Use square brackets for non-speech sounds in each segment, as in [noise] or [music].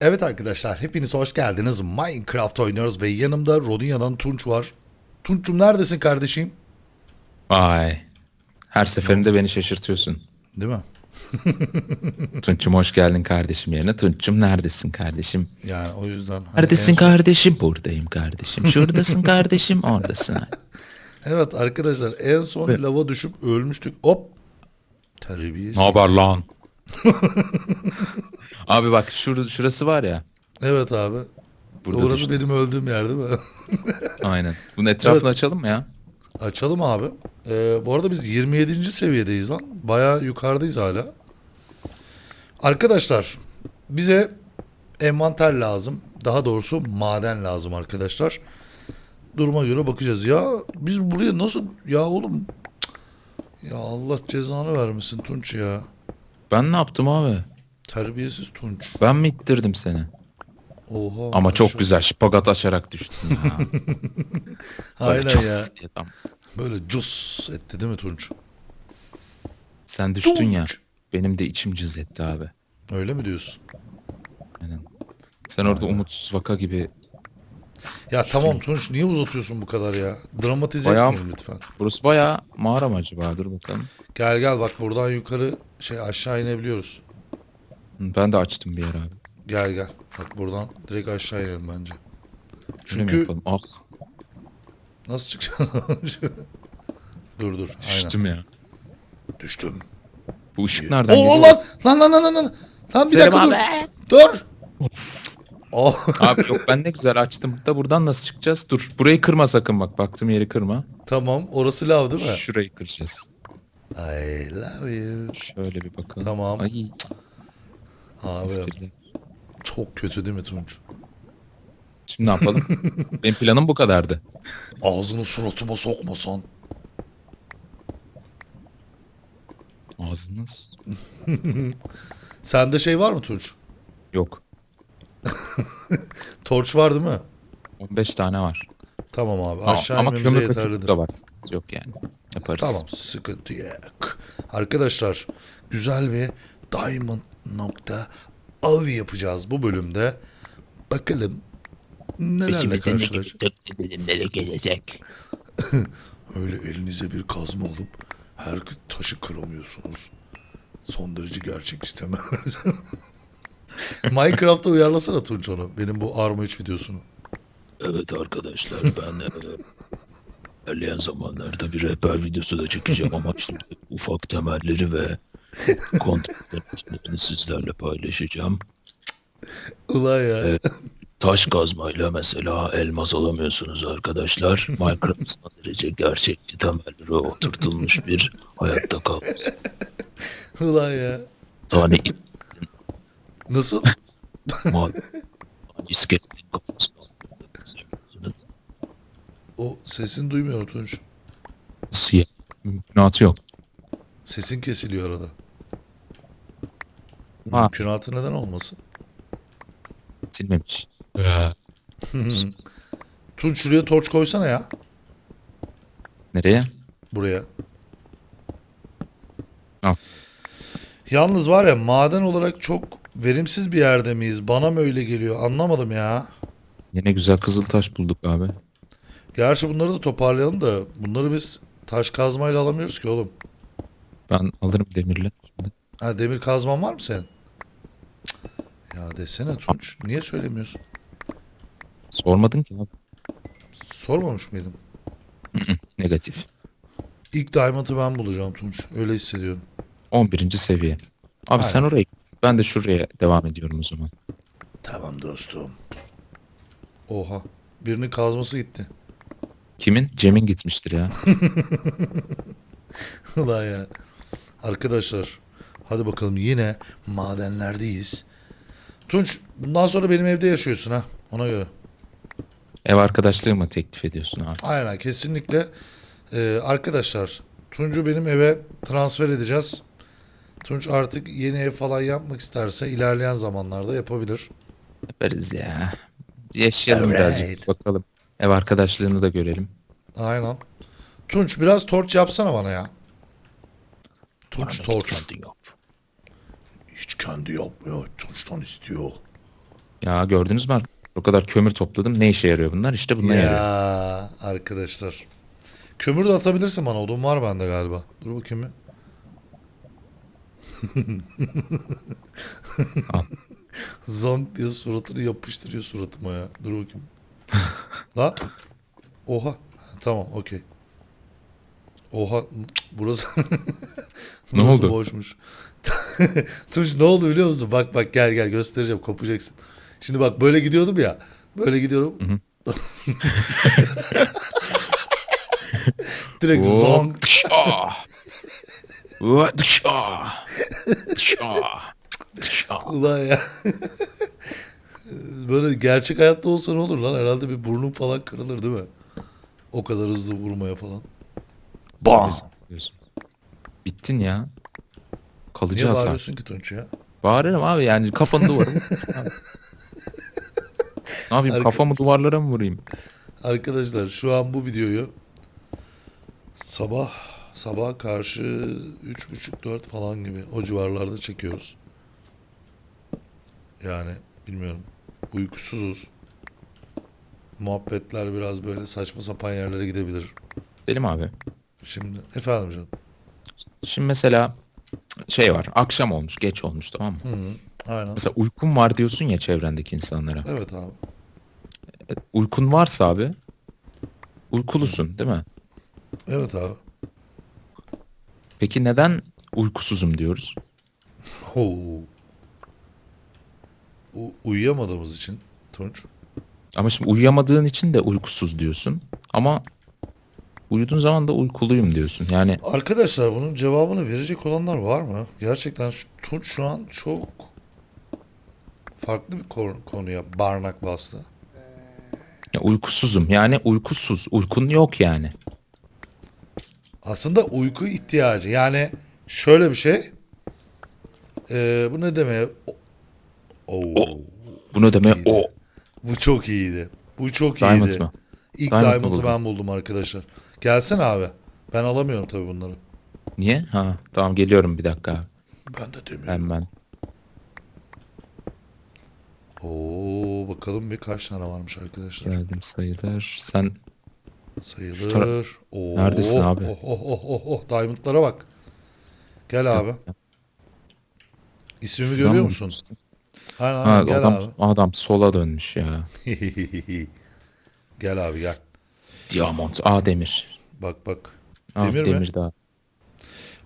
Evet arkadaşlar hepiniz hoş geldiniz. Minecraft oynuyoruz ve yanımda Rodinia'dan Tunç var. Tunç'um neredesin kardeşim? Vay. Her seferinde beni şaşırtıyorsun. Değil mi? [laughs] Tunç'um hoş geldin kardeşim yerine. Tunç'um neredesin kardeşim? Yani o yüzden. hani Neredesin en son- kardeşim? Buradayım kardeşim. Şuradasın [laughs] kardeşim. Oradasın. Evet arkadaşlar en son lava düşüp ölmüştük. Hop. Terbiyesiz. ne haber lan? [laughs] Abi bak şur şurası var ya. Evet abi. Burada Orası düştü. benim öldüğüm yer değil mi? [laughs] Aynen. Bunun etrafını Evet. açalım mı ya? Açalım abi. Ee, bu arada biz 27. seviyedeyiz lan. Bayağı yukarıdayız hala. Arkadaşlar bize envanter lazım. Daha doğrusu maden lazım arkadaşlar. Duruma göre bakacağız. Ya biz buraya nasıl... Ya oğlum... Ya Allah cezanı vermesin Tunç ya. Ben ne yaptım abi? Terbiyesiz Tunç. Ben mi ittirdim seni? Oha. Ama çok aşağı- güzel şipagat açarak düştün ya. [laughs] Böyle cos ya. diye tam. Böyle cus etti değil mi Tunç? Sen düştün ya. Tunç. Benim de içim cız etti abi. Öyle mi diyorsun? Aynen. Sen orada Aynen. umutsuz vaka gibi Ya tamam Tunç niye uzatıyorsun bu kadar ya? Dramatize Bayağı- etmeyelim lütfen. Burası bayağı mağara mı acaba? Dur bakalım. Gel gel bak buradan yukarı şey aşağı inebiliyoruz. Hı, Ben de açtım bir yer abi. Gel gel. Bak buradan direkt aşağı inelim bence. Şöyle mi Çünkü yapalım? Ah nasıl çıkacağız? [laughs] dur dur. Aynen. düştüm ya. Düştüm. Bu ışık nereden Oo geliyor? lan lan lan lan lan lan. Lan bir Selim dakika dur. Dur. Oh. [laughs] Abi yok ben ne güzel açtım. Da buradan nasıl çıkacağız? Dur burayı kırma sakın bak. Baktığım yeri kırma. tamam orası lav değil mi? Şurayı kıracağız. I love you. Şöyle bir bakalım. Tamam. Ay, Abi çok kötü değil mi Tunç? Şimdi ne yapalım? [laughs] Benim planım bu kadardı. Ağzını suratıma sokmasan. Ağzınız [laughs] Sende şey var mı Tunç? yok. [laughs] Torç var değil mi? 15 tane var. Tamam abi Ama, aşağı ama inmemize kilometre yeterlidir. da var. Yok yani. Yaparız. Tamam sıkıntı yok. Arkadaşlar güzel bir diamond nokta av yapacağız bu bölümde. Bakalım nelerle karşılaşacağız. gelecek. [laughs] Öyle elinize bir kazma alıp her taşı kıramıyorsunuz. Son derece gerçekçi temel. [laughs] [laughs] Minecraft'a uyarlasana Tunç onu. Benim bu Arma 3 videosunu. Evet arkadaşlar ben e, ilerleyen zamanlarda bir rehber videosu da çekeceğim ama şimdi ufak temelleri ve kontrollerini sizlerle paylaşacağım. Ulan ya. Evet. Taş kazmayla mesela elmas alamıyorsunuz arkadaşlar. Minecraft sadece gerçekçi temellere oturtulmuş bir hayatta kal. Ulan ya. Tane Nasıl? mavi iskeletin kafasına. O sesini duymuyor Tunç. Siyah. Mümkünatı yok. Sesin kesiliyor arada. Ha. Mümkünatı neden olmasın? Silmemiş. [laughs] Tunç şuraya torç koysana ya. Nereye? Buraya. Al. Yalnız var ya maden olarak çok verimsiz bir yerde miyiz? Bana mı öyle geliyor? Anlamadım ya. Yine güzel kızıl taş bulduk abi. Gerçi bunları da toparlayalım da bunları biz taş kazmayla alamıyoruz ki oğlum. Ben alırım demirle. Şimdi. Ha demir kazman var mı senin? Cık. Ya desene Tunç. Niye söylemiyorsun? Sormadın ki abi. Sormamış mıydım? [clears throat] Negatif. İlk diamond'ı ben bulacağım Tunç. Öyle hissediyorum. 11. seviye. Abi sen Aynen. oraya git. Ben de şuraya devam ediyorum o zaman. Tamam dostum. Oha. Birinin kazması gitti. Kimin? Cem'in gitmiştir ya. [laughs] Ulan ya. Arkadaşlar hadi bakalım yine madenlerdeyiz. Tunç bundan sonra benim evde yaşıyorsun ha ona göre. Ev arkadaşlığı mı teklif ediyorsun abi? Aynen kesinlikle. Ee, arkadaşlar Tunç'u benim eve transfer edeceğiz. Tunç artık yeni ev falan yapmak isterse ilerleyen zamanlarda yapabilir. Yaparız ya. Yaşayalım Alright. birazcık bakalım. Ev arkadaşlığını da görelim. Aynen. Tunç biraz torç yapsana bana ya. Tunç torç. kendin yap. Hiç kendi yapmıyor. Tunç'tan istiyor. Ya gördünüz mü? O kadar kömür topladım. Ne işe yarıyor bunlar? İşte bunlar ya yarıyor. arkadaşlar. Kömür de atabilirsin bana. Odun var bende galiba. Dur bakayım bir. [laughs] Zonk diye suratını yapıştırıyor suratıma ya. Dur bakayım. [laughs] La. Oha. Tamam okey. Oha. Burası. [laughs] Ne oldu? boşmuş. Tunç ne oldu biliyor musun? Bak bak gel gel göstereceğim kopacaksın. Şimdi bak böyle gidiyordum ya. Böyle gidiyorum. Direkt. Dışa. Dışa. Ulan ya. Böyle gerçek hayatta olsa ne olur lan? Herhalde bir burnun falan kırılır değil mi? O kadar hızlı vurmaya falan. Bam! Bittin ya. Kalıcı Niye hasar. bağırıyorsun ki Tunç ya? Bağırırım abi yani kafanı duvara [laughs] vur. ne yapayım Arka- kafamı duvarlara mı vurayım? Arkadaşlar şu an bu videoyu sabah sabah karşı 3.30-4 falan gibi o civarlarda çekiyoruz. Yani bilmiyorum. Uykusuzuz. Muhabbetler biraz böyle saçma sapan yerlere gidebilir. Delim abi. Şimdi efendim canım. Şimdi mesela şey var akşam olmuş geç olmuş tamam mı? Hı hı, aynen. Mesela uykun var diyorsun ya çevrendeki insanlara. Evet abi. Uykun varsa abi uykulusun değil mi? Evet abi. Peki neden uykusuzum diyoruz? Oo. U- uyuyamadığımız için Tunç. Ama şimdi uyuyamadığın için de uykusuz diyorsun. Ama uyuduğun zaman da uykuluyum diyorsun. Yani Arkadaşlar bunun cevabını verecek olanlar var mı? Gerçekten şu, Tunç şu an çok farklı bir konu- konuya barnak bastı. ya uykusuzum. Yani uykusuz. Uykun yok yani. Aslında uyku ihtiyacı. Yani şöyle bir şey. Ee, bu ne demek? Oo. Bunu deme İyiydi. o Bu çok iyiydi. Bu çok Diamond iyiydi. mı? İlk Diamond Diamond'ı buldun? ben buldum arkadaşlar. Gelsene abi. Ben alamıyorum tabii bunları. Niye? Ha tamam geliyorum bir dakika. abi. Ben de demiyorum. Hemen. Oo bakalım bir kaç tane varmış arkadaşlar. Geldim sayılır. Sen Sayılır. Oo, Neredesin abi? Oh oh oh oh oh Diamond'lara bak. Gel abi. İsmimi şuradan görüyor mı musun? bulmuştun? Aynen Ha, aynen gel adam, abi. adam sola dönmüş ya. [laughs] gel abi gel. Diamond. A demir. Bak bak. A Demir demir, mi? daha.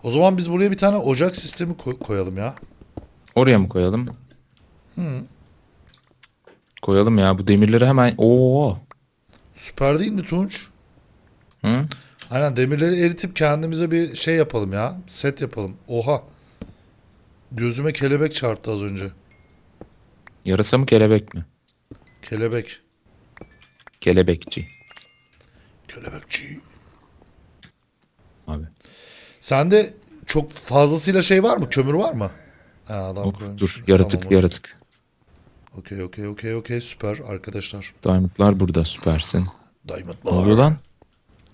O zaman biz buraya bir tane ocak sistemi koy- koyalım ya. Oraya mı koyalım? Hı. Koyalım ya bu demirleri hemen. Oo. Süper değil mi Tunç? Hı? Aynen demirleri eritip kendimize bir şey yapalım ya. Set yapalım. Oha. Gözüme kelebek çarptı az önce. Yarasa mı kelebek mi? Kelebek. Kelebekçi Kelebekçi. abi. Sende çok fazlasıyla şey var mı? Kömür var mı? Ha, adam koymuş. dur yaratık Tamam, yaratık. Okey okey okey okey süper arkadaşlar. Diamondlar burada süpersin. Diamond Ne oluyor lan?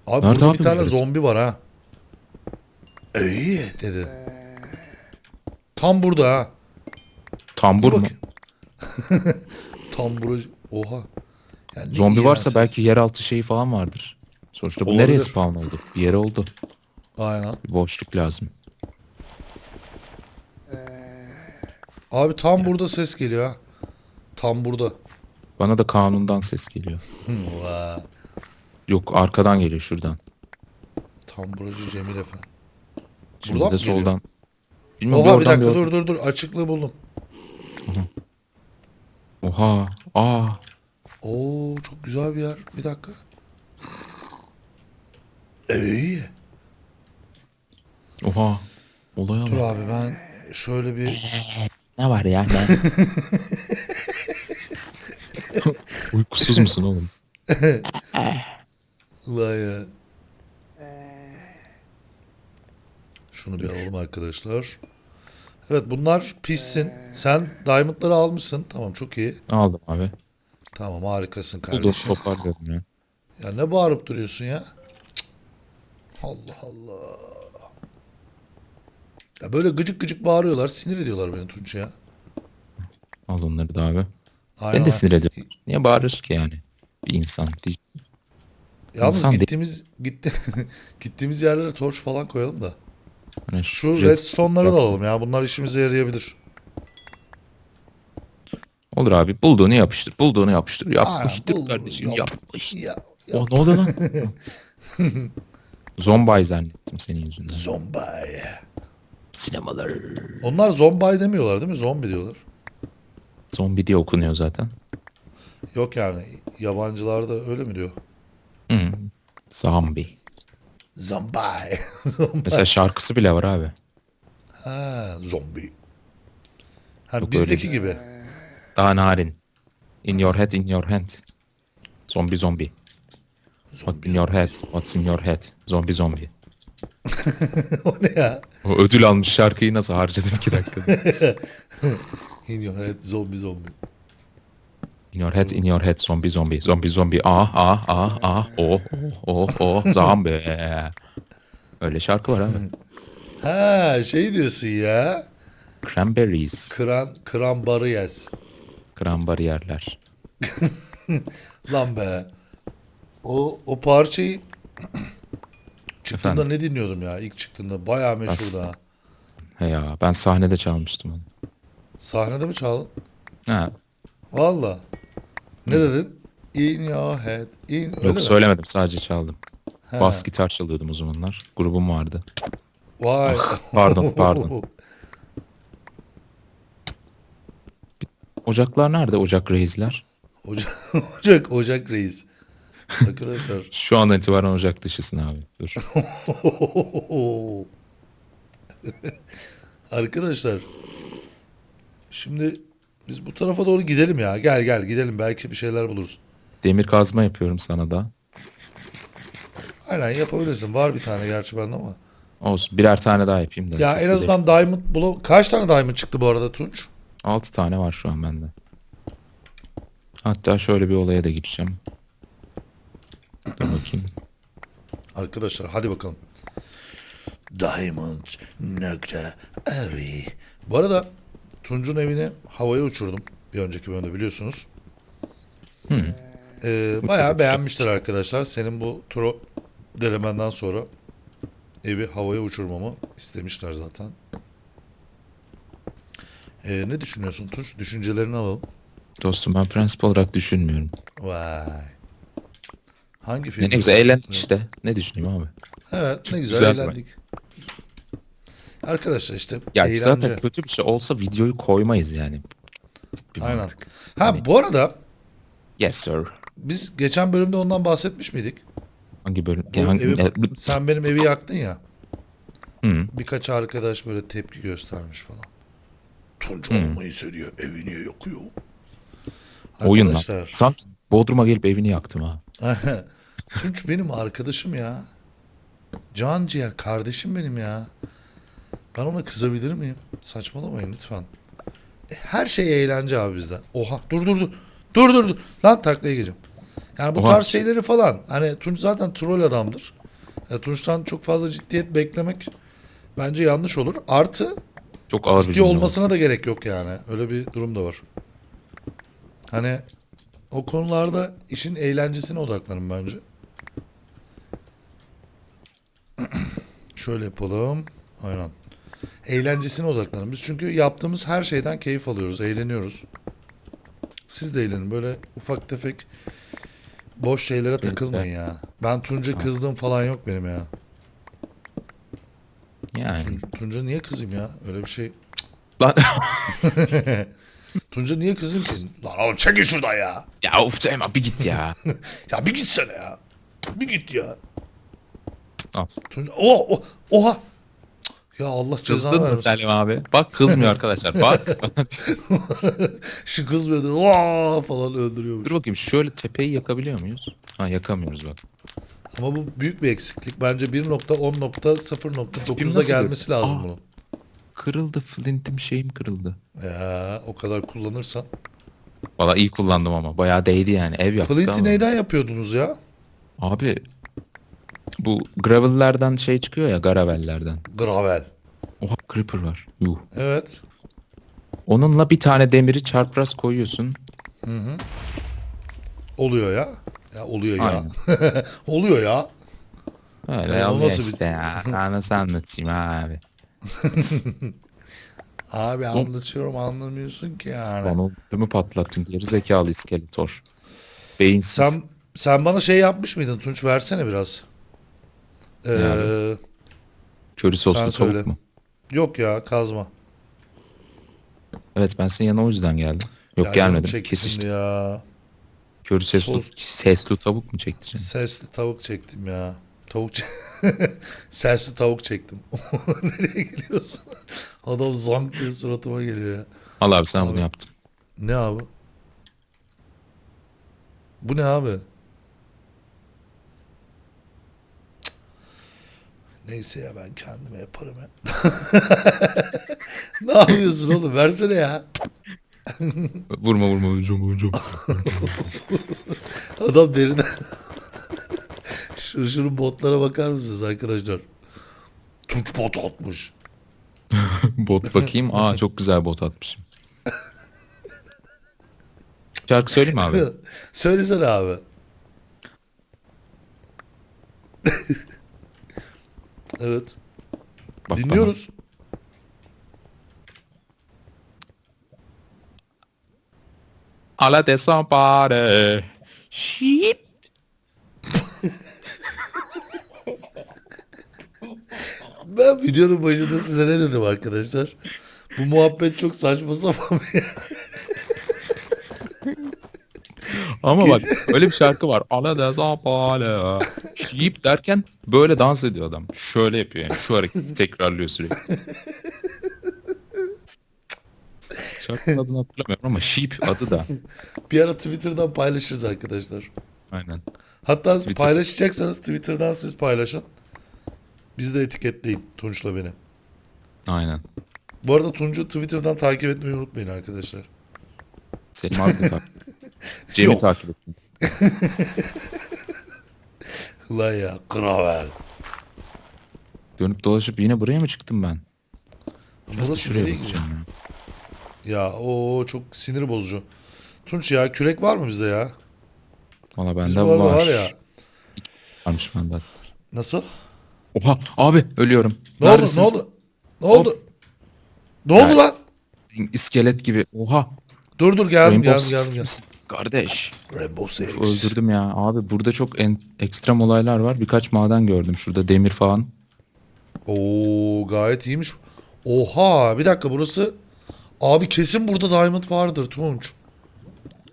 Abi Nerede burada abi bir tane bu yaratık? zombi var ha. İyi dedi. Tam burada ha. Tambur mu? [laughs] Tam burası. Oha. Yani ne Zombi varsa iğrençsiniz. belki yeraltı şeyi falan vardır. Sonuçta bu Olabilir. nereye spawn oldu? Bir yere oldu. Aynen. Bir boşluk lazım. Abi tam burada ses geliyor ha. Tam burada. Bana da kanundan ses geliyor. [laughs] Vay. Yok arkadan geliyor şuradan. Tam burası Cemil Efendi. Şimdi Buradan de mı geliyor? soldan. Bilmiyorum Oha bir bir oradan dakika bir dur dur dur. Açıklığı buldum. Oha. Aa. Oo çok güzel bir yer. Bir dakika. İyi. Oha. Olaya Dur bak. abi ben şöyle bir Ne var ya ne? [laughs] Uykusuz musun oğlum? Ulan ya. Şunu bir alalım arkadaşlar. Evet bunlar pişsin. Sen diamondları almışsın. Tamam çok iyi. Aldım abi. Tamam harikasın Bu da kardeşim. toparlıyorum ya. Ya ne bağırıp duruyorsun ya? Cık. Allah Allah. Ya böyle gıcık gıcık bağırıyorlar. Sinir ediyorlar beni Tunç ya. Al onları da abi. Aynen. Ben de sinir ediyorum. Niye bağırıyorsun ki yani? Bir insan değil. Yalnız İnsan değil. gittiğimiz gitti [laughs] gittiğimiz yerlere torç falan koyalım da. Hani Şu red- redstone'ları da alalım ya. Bunlar işimize yarayabilir. Olur abi bulduğunu yapıştır. Bulduğunu yapıştır. Yapıştır bulduğunu kardeşim yap- yapıştır. Ya, Oh ne oldu lan? [laughs] Zombay zannettim senin yüzünden. zombi. Sinemalar. Onlar zombi demiyorlar değil mi? Zombi diyorlar. Zombi diye okunuyor zaten. Yok yani yabancılarda öyle mi diyor? Hı. Zombie. Zombi. zombi. [laughs] Mesela şarkısı bile var abi. Ha, zombi. Yok, bizdeki öyle gibi. Daha narin. In your head, in your hand. Zombi zombi. What in your head? What's in your head? Zombi zombi. [laughs] o ne ya? O ödül almış şarkıyı nasıl harcadım iki dakikada. [laughs] In your head, zombi zombi. In your head, in your head, zombie, zombie, zombie, zombie. Ah, ah, ah, ah, oh, oh, oh, oh, zombie. Öyle şarkı var abi. Ha şey diyorsun ya. Cranberries, Kran, kran barı yes. kran bariyerler. [laughs] Lan be. O, o parçayı [clears throat] çıktığında Efendim? ne dinliyordum ya? İlk çıktığında bayağı Aslında. ha. He ya, ben sahnede çalmıştım onu. Sahnede mi çaldın? Ha, Valla. Ne dedin? In your head. In. öyle yok mi? söylemedim, sadece çaldım. He. Bas gitar çalıyordum o zamanlar. Grubum vardı. Vay. Pardon, [laughs] pardon. Ocaklar nerede? Ocak reisler. Ocak, [laughs] Ocak, Ocak Reis. Arkadaşlar. [laughs] Şu andan itibaren Ocak dışısın abi. Dur. Arkadaşlar. Şimdi biz bu tarafa doğru gidelim ya. Gel gel gidelim. Belki bir şeyler buluruz. Demir kazma yapıyorum sana da. Aynen yapabilirsin. Var bir tane gerçi bende ama. Olsun birer tane daha yapayım da. Ya en azından diamond bula... Kaç tane diamond çıktı bu arada Tunç? 6 tane var şu an bende. Hatta şöyle bir olaya da gireceğim. Dur bakayım. Arkadaşlar hadi bakalım. Diamond nokta evi. Bu arada Tunç'un evini havaya uçurdum. Bir önceki bölümde biliyorsunuz. Ee, bayağı beğenmişler arkadaşlar. Senin bu turo denemenden sonra evi havaya uçurmamı istemişler zaten. Ee, ne düşünüyorsun Tunç? Düşüncelerini alalım. Dostum ben prensip olarak düşünmüyorum. Vay. Hangi Ne, film? ne güzel eğlendik işte. Ne düşüneyim abi? Evet ne güzel, güzel eğlendik. Arkadaşlar işte Ya eğlence. zaten kötü bir şey olsa videoyu koymayız yani. Bir Aynen. mantık. Ha Hani- bu arada Yes sir. biz geçen bölümde ondan bahsetmiş miydik? Hangi bölüm? Bu hangi, evi- e, sen benim evi yaktın ya. Hı. Birkaç arkadaş böyle tepki göstermiş falan. Tunç Hı. olmayı seviyor. Evi niye yakıyor? Oyunla. Arkadaşlar. Sanki Bodrum'a gelip evini yaktım ha. [laughs] Tunç benim arkadaşım ya. Can ciğer kardeşim benim ya. Ben ona kızabilir miyim? Saçmalamayın lütfen. E, her şey eğlence abi bizde. Oha dur dur dur. Dur dur dur. Lan taklaya gireceğim. Yani bu Oha. tarz şeyleri falan. Hani Tunç zaten troll adamdır. E, Tunç'tan çok fazla ciddiyet beklemek bence yanlış olur. Artı Çok ağır ciddi olmasına da gerek yok yani. Öyle bir durum da var. Hani o konularda işin eğlencesine odaklanın bence. [clears throat] Şöyle yapalım. Aynen. Eğlencesine odaklanın. Çünkü yaptığımız her şeyden keyif alıyoruz, eğleniyoruz. Siz de eğlenin. Böyle ufak tefek boş şeylere takılmayın ya. Ben Tunca kızdım falan yok benim ya. Yani. Tun- Tunca niye kızayım ya? Öyle bir şey. Lan [laughs] Tunca niye kızayım ki? Lan oğlum çekin şuradan ya. ya of Süleyman bir git ya. [laughs] Ya bir gitsene ya. Bir git ya. Al. Tunca, oh, oh, oha. Ya Allah cezanı Kızdın mı vermesin. Selim abi? Bak kızmıyor arkadaşlar. Bak. [laughs] Şu kızmıyordu. Oha falan öldürüyormuş. Dur bakayım şöyle tepeyi yakabiliyor muyuz? Ha yakamıyoruz bak. Ama bu büyük bir eksiklik. Bence 1.10.0.9'da nasıl gelmesi gör- lazım Aa. bunun. Kırıldı flintim şeyim kırıldı. Ya o kadar kullanırsan. Valla iyi kullandım ama bayağı değdi yani ev yaptık Flint'i ama. neyden yapıyordunuz ya? Abi bu gravel'lerden şey çıkıyor ya gravel'lerden. Gravel. Oha creeper var. Yuh. Evet. Onunla bir tane demiri çarpraz koyuyorsun. Oluyor ya. Ya oluyor ya. Aynen. [laughs] oluyor ya. Öyle Yani oluyor nasıl bir- işte ya. [laughs] Ben nasıl anlatayım abi. [laughs] Abi anlatıyorum anlamıyorsun ki yani. Bana ödümü patlattın. Geri zekalı iskeletor. Beyinsiz. Sen sen bana şey yapmış mıydın Tunç versene biraz. Ee, Ne Köri soslu sen tavuk söyle. mu? yok ya kazma. Evet ben senin yanına o yüzden geldim. Yok Ya canım gelmedim. çekti ya. Köri sesli, Sos- sesli tavuk mu çektin? Sesli tavuk çektim ya. Tavuk çek- [laughs] Sesli tavuk çektim. [laughs] Nereye geliyorsun? Adam zank diye suratıma geliyor ya. Al abi sen Abi. bunu yaptın. Ne abi? Bu ne abi? Neyse ya ben kendime yaparım ya. [laughs] ne yapıyorsun oğlum? Versene ya. [laughs] Vurma vurma vuracağım vuracağım. [laughs] Adam derine. Şu, şunun botlara bakar mısınız arkadaşlar? Tunç bot atmış. bot bakayım. Aa çok güzel bot atmışım. Şarkı söyleyeyim mi abi? Söylesene abi. Evet. Bak Dinliyoruz. bana. Dessa bare. Shit. Ben videonun başında size ne dedim arkadaşlar? Bu muhabbet çok saçma sapan bir Ama bak öyle bir şarkı var. Alla dessa bare. Shit derken böyle dans ediyor adam. Şöyle yapıyor yani. Şu hareketi [laughs] tekrarlıyor sürekli. Şarkının adını hatırlamıyorum ama Sheep adı da. Bir ara Twitter'dan paylaşırız arkadaşlar. Aynen. Hatta Twitter. paylaşacaksanız Twitter'dan siz paylaşın. Bizi de etiketleyin Tunç'la beni. Aynen. Bu arada Tunç'u Twitter'dan takip etmeyi unutmayın arkadaşlar. Selim abi takip. Cem'i Yok. takip ettim. [laughs] Lan ya Kravel. Dönüp dolaşıp yine buraya mı çıktım ben? Biraz da Burası şuraya nereye bakacağım ya. Ya o çok sinir bozucu. Tunç ya kürek var mı bizde ya? Valla bende var. var ya. Varmış bende. Nasıl? Oha abi ölüyorum. Ne Neredesin? oldu? Ne oldu? Ne oldu? Ne oldu Ya- lan? İskelet gibi. Oha. Dur dur geldim Rainbow geldim Six geldim. geldim. misin? Kardeş. Rainbow Six. Öldürdüm ya. Abi burada çok en, ekstrem olaylar var. Birkaç maden gördüm. Şurada demir falan. Oo gayet iyiymiş. Oha bir dakika burası. Abi kesin burada diamond vardır Tunç.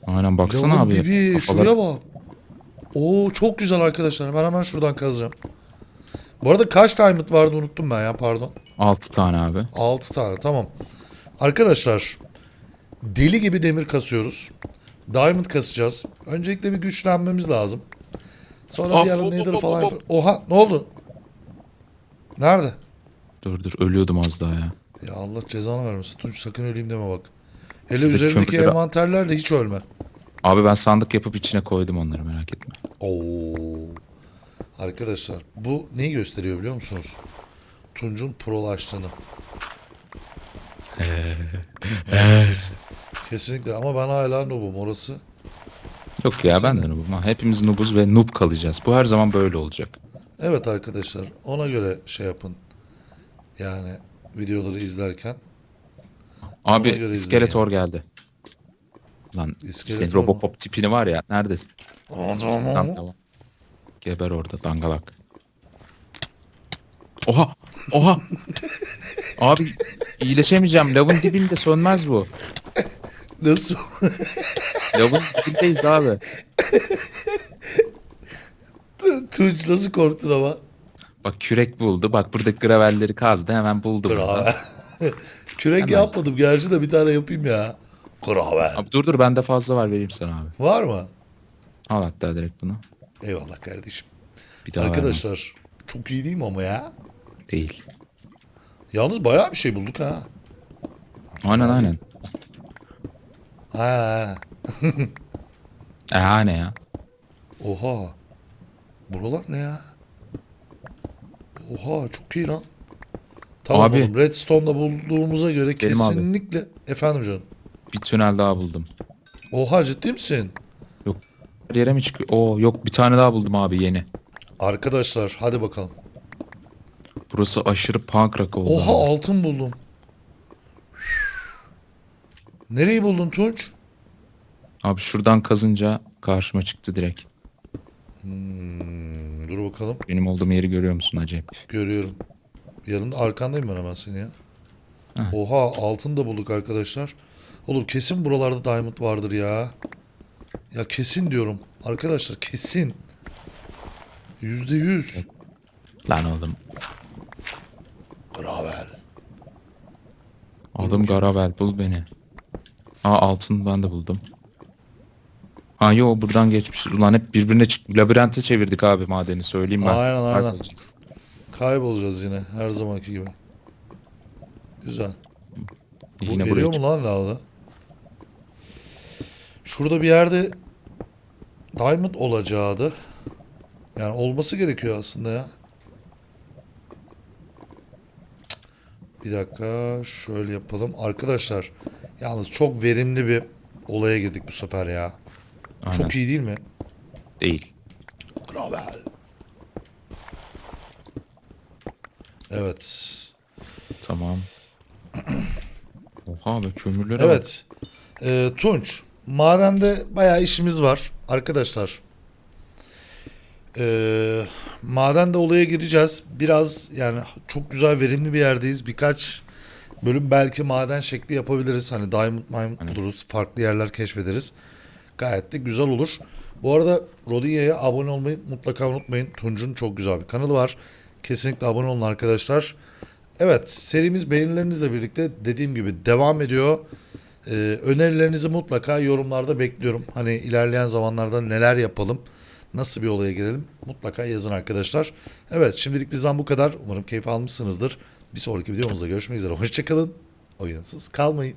Aynen baksana Lavın abi. dibi Kafalar- şuraya bak. Oo çok güzel arkadaşlar. Ben hemen şuradan kazacağım. Bu arada kaç diamond vardı unuttum ben ya pardon. 6 tane abi. 6 tane tamam. Arkadaşlar deli gibi demir kasıyoruz. Diamond kasacağız. Öncelikle bir güçlenmemiz lazım. Sonra Hop, bir ara hop, nether hop, falan hop, yapar- Oha ne oldu? Nerede? Dur dur ölüyordum az daha ya. Ya Allah cezanı vermesin. Tunç sakın öleyim deme bak. Hele Şuradaki üzerindeki kömürleri- envanterlerle hiç ölme. Abi ben sandık yapıp içine koydum onları merak etme. Oo. Arkadaşlar bu neyi gösteriyor biliyor musunuz? Tunç'un prolaştığını. Evet, kes- Kesinlikle ama ben hala noob'um orası. Yok ya ben de noobum. ha. Hepimiz noobuz ve noob kalacağız. Bu her zaman böyle olacak. Evet arkadaşlar ona göre şey yapın. Yani videoları izlerken. Abi göre izleyin iskeletor geldi. Lan İskeletor senin mu? Robocop tipini var ya neredesin? Lan tamam. Geber orada dangalak. Oha! Oha! Abi iyileşemeyeceğim. Lavın dibinde sönmez bu. Nasıl? Lavın dibindeyiz abi. Tunç nasıl korktun ama? Bak kürek buldu. Bak buradaki gravelleri kazdı. Hemen buldu burada. Kravel. [laughs] Kürek Hemen. yapmadım. Gerçi de bir tane yapayım ya. Kravel. Abi dur dur bende fazla var vereyim sana abi. Var mı? Al hatta direkt bunu. Eyvallah kardeşim. Bir daha Arkadaşlar çok iyi değil mi ama ya? Değil. Yalnız bayağı bir şey bulduk ha. Aynen aynen. Ha. Ee ne ya? Oha. Buralar ne ya? Oha çok iyi lan. Tamam Abi. oğlum Redstone'da bulduğumuza göre Selim abi. kesinlikle efendim canım. Bir tünel daha buldum. Oha ciddi misin? Her yere mi çıkıyor? Oo yok bir tane daha buldum abi yeni. Arkadaşlar hadi bakalım. Burası aşırı punk rock oldu. Oha altın buldum. Nereyi buldun Tunç? Abi şuradan kazınca karşıma çıktı direkt. Hmm, dur bakalım. Benim olduğum yeri görüyor musun acayip? Görüyorum. Yanında arkandayım ben hemen seni ya. Ha. Oha altın da bulduk arkadaşlar. Oğlum kesin buralarda diamond vardır ya. Ya kesin diyorum. Arkadaşlar kesin. Yüzde yüz. Lan oğlum. Gravel. Adım Garavel bul beni. Aa altın ben de buldum. Ha yo buradan geçmiş. Ulan hep birbirine çık. Labirente çevirdik abi madeni söyleyeyim ben. Aynen, aynen. Kaybolacağız. Kaybolacağız yine her zamanki gibi. Güzel. Bu Yine buraya eriyor çık. mu lan lavda? Şurada bir yerde diamond olacaktı. Yani olması gerekiyor aslında ya. Bir dakika şöyle yapalım. Arkadaşlar yalnız çok verimli bir olaya girdik bu sefer ya. Aynen. Çok iyi değil mi? Değil. Gravel. Evet. Tamam. [clears throat] Oha be kömürlere bak. Evet. Ee, Tunç, madende bayağı işimiz var arkadaşlar. Ee, madende olaya gireceğiz. Biraz yani çok güzel verimli bir yerdeyiz. Birkaç bölüm belki maden şekli yapabiliriz. Hani diamond diamond Hani- buluruz. Farklı yerler keşfederiz. Gayet de güzel olur. Bu arada Rodinya'ya abone olmayı mutlaka unutmayın. Tunç'un çok güzel bir kanalı var. Kesinlikle abone olun arkadaşlar. Evet serimiz beğenilerinizle birlikte dediğim gibi devam ediyor. Ee, önerilerinizi mutlaka yorumlarda bekliyorum. Hani ilerleyen zamanlarda neler yapalım, nasıl bir olaya girelim mutlaka yazın arkadaşlar. Evet şimdilik bizden bu kadar. Umarım keyif almışsınızdır. Bir sonraki videomuzda görüşmek üzere. Hoşçakalın. Oyunsuz kalmayın.